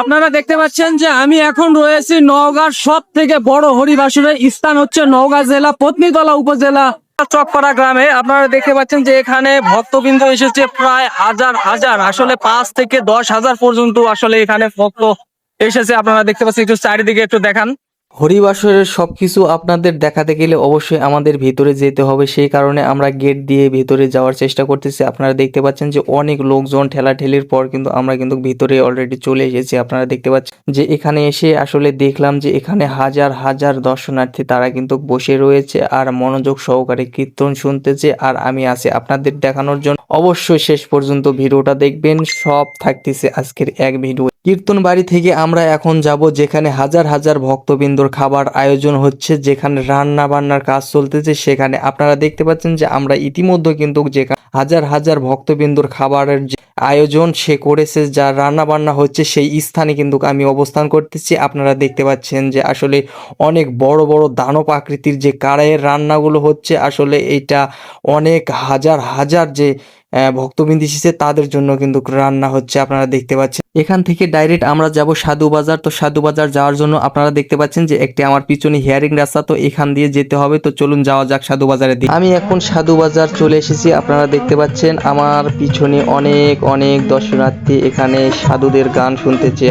আপনারা দেখতে পাচ্ছেন যে আমি এখন রয়েছি নওগাঁর সব থেকে বড় হরিবাসুরের স্থান হচ্ছে নওগাঁ জেলা, পত্নীতলা উপজেলা, চকপাড়া গ্রামে। আপনারা দেখতে পাচ্ছেন যে এখানে ভক্তবৃন্দ এসেছে প্রায় হাজার হাজার। আসলে পাঁচ থেকে দশ হাজার পর্যন্ত আসলে এখানে ভক্ত এসেছে। আপনারা দেখতে পাচ্ছেন, একটু চারিদিকে একটু দেখান। হরিবাসরের সবকিছু আপনাদের দেখাতে গেলে অবশ্যই আমাদের ভিতরে যেতে হবে। সেই কারণে আমরা গেট দিয়ে ভিতরে যাওয়ার চেষ্টা করতেছি। আপনারা দেখতে পাচ্ছেন যে অনেক লোকজন ঠেলাঠেলির পর কিন্তু আমরা কিন্তু ভিতরে অলরেডি চলে এসেছি। আপনারা দেখতে পাচ্ছেন যে এখানে এসে আসলে দেখলাম যে এখানে হাজার হাজার দর্শনার্থী তারা কিন্তু বসে রয়েছে আর মনোযোগ সহকারে কীর্তন শুনতেছে আর আমি আছি আপনাদের দেখানোর জন্য। অবশ্যই শেষ পর্যন্ত ভিডিওটা দেখবেন। সব থাকতেছে আজকের এক ভিডিও। কীর্তন বাড়ি থেকে আমরা এখন যাব যেখানে হাজার হাজার ভক্তবৃন্দর খাবার আয়োজন হচ্ছে, যেখানে রান্না বান্নার কাজ চলতেছে, সেখানে আপনারা দেখতে পাচ্ছেন যে আমরা ইতিমধ্যে কিন্তু যেখানে হাজার হাজার ভক্তবৃন্দর খাবারের আয়োজন সে করেছে যা রান্না বান্না হচ্ছে সেই স্থানে কিন্তু আমি অবস্থান করতেছি। আপনারা দেখতে পাচ্ছেন যে আসলে অনেক বড় বড় দানব আকৃতির যে কারাইয়ের রান্নাগুলো হচ্ছে, আসলে এটা অনেক হাজার হাজার যে ভক্তবৃন্দ এসেছে, তাদের জন্য কিন্তু রান্না হচ্ছে, আপনারা দেখতে পাচ্ছেন। এখান থেকে ডাইরেক্ট আমরা যাব সাধু বাজার। তো সাধু বাজার যাওয়ার জন্য আপনারা দেখতে পাচ্ছেন যে একটি আমার পিছনে হিয়ারিং রাস্তা, তো এখান দিয়ে যেতে হবে। তো চলুন যাওয়া যাক সাধু বাজারের দিকে। আমি এখন সাধু বাজার চলে এসেছি। আপনারা দেখতে পাচ্ছেন আমার পিছনে অনেক অনেক দর্শনার্থী এখানে সাধুদের গান শুনতেছে।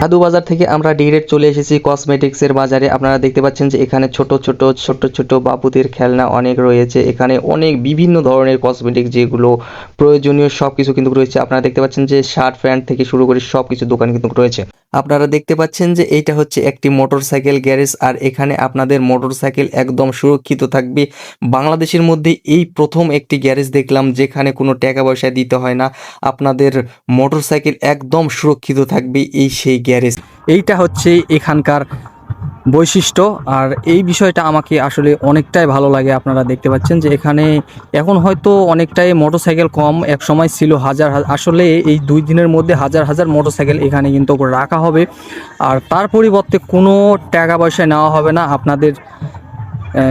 সাধু বাজার থেকে আমরা ডিরেক্ট চলে এসেছি কসমেটিক্সের বাজারে। আপনারা দেখতে পাচ্ছেন যে এখানে ছোট ছোট ছোট ছোট বাবুদের খেলনা অনেক রয়েছে। এখানে অনেক বিভিন্ন ধরনের কসমেটিক যেগুলো প্রয়োজনীয় সব কিছু কিন্তু রয়েছে। আপনারা দেখতে পাচ্ছেন যে শার্ট প্যান্ট থেকে শুরু করে সব কিছু দোকান কিন্তু রয়েছে। আপনারা দেখতে পাচ্ছেন যে এইটা হচ্ছে একটি মোটরসাইকেল গ্যারেজ আর এখানে আপনাদের মোটরসাইকেল একদম সুরক্ষিত থাকবে। বাংলাদেশের মধ্যে এই প্রথম একটি গ্যারেজ দেখলাম যেখানে কোনো টাকা পয়সা দিতে হয় না। আপনাদের মোটরসাইকেল একদম সুরক্ষিত থাকবে এই সেই গ্যারেজ এইটা হচ্ছে এখানকার বৈশিষ্ট্য আর এই বিষয়টা আমাকে আসলে অনেকটাই ভালো লাগে আপনারা দেখতে পাচ্ছেন যে এখানে এখন হয়তো অনেকটাই মোটরসাইকেল কম এক সময় ছিল হাজার আসলে এই দুই দিনের মধ্যে হাজার হাজার মোটরসাইকেল এখানে কিন্তু রাখা হবে আর তার পরিবর্তে কোনো টাকা পয়সা নেওয়া হবে না। আপনাদের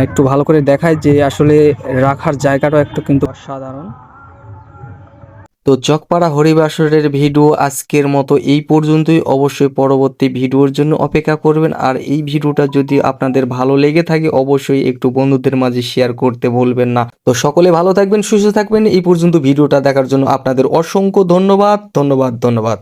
একটু ভালো করে দেখায় যে আসলে রাখার জায়গাটাও একটু কিন্তু অসাধারণ। তো চকপাড়া হরিবাসরের ভিডিও আজকের মতো এই পর্যন্তই। অবশ্যই পরবর্তী ভিডিওর জন্য অপেক্ষা করবেন। আর এই ভিডিওটা যদি আপনাদের ভালো লেগে থাকে, অবশ্যই একটু বন্ধুদের মাঝে শেয়ার করতে বলবেন না। তো সকলে ভালো থাকবেন, সুস্থ থাকবেন। এই পর্যন্ত ভিডিওটা দেখার জন্য আপনাদের অসংখ্য ধন্যবাদ। ধন্যবাদ ধন্যবাদ।